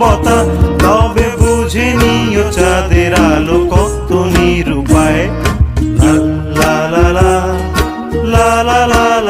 মানবতা তবে বুঝে নিও চাঁদের আলো কত নিরুপায়। লা লা লা লা লা লা লা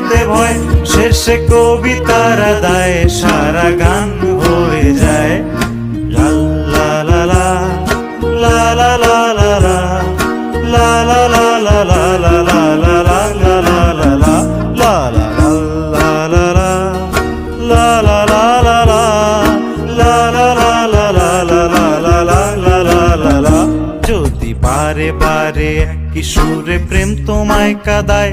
যেতে ভয় শেষে কবিতারা দায় সারা গান হয়ে যায় যদি বারে বারে একই সুরে প্রেম তোমায় কাদায়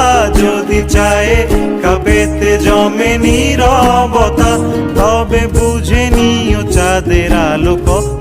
চায়ে কাপেতে জমে নীরবতা তবে বুঝে নিও চাঁদের আলো কত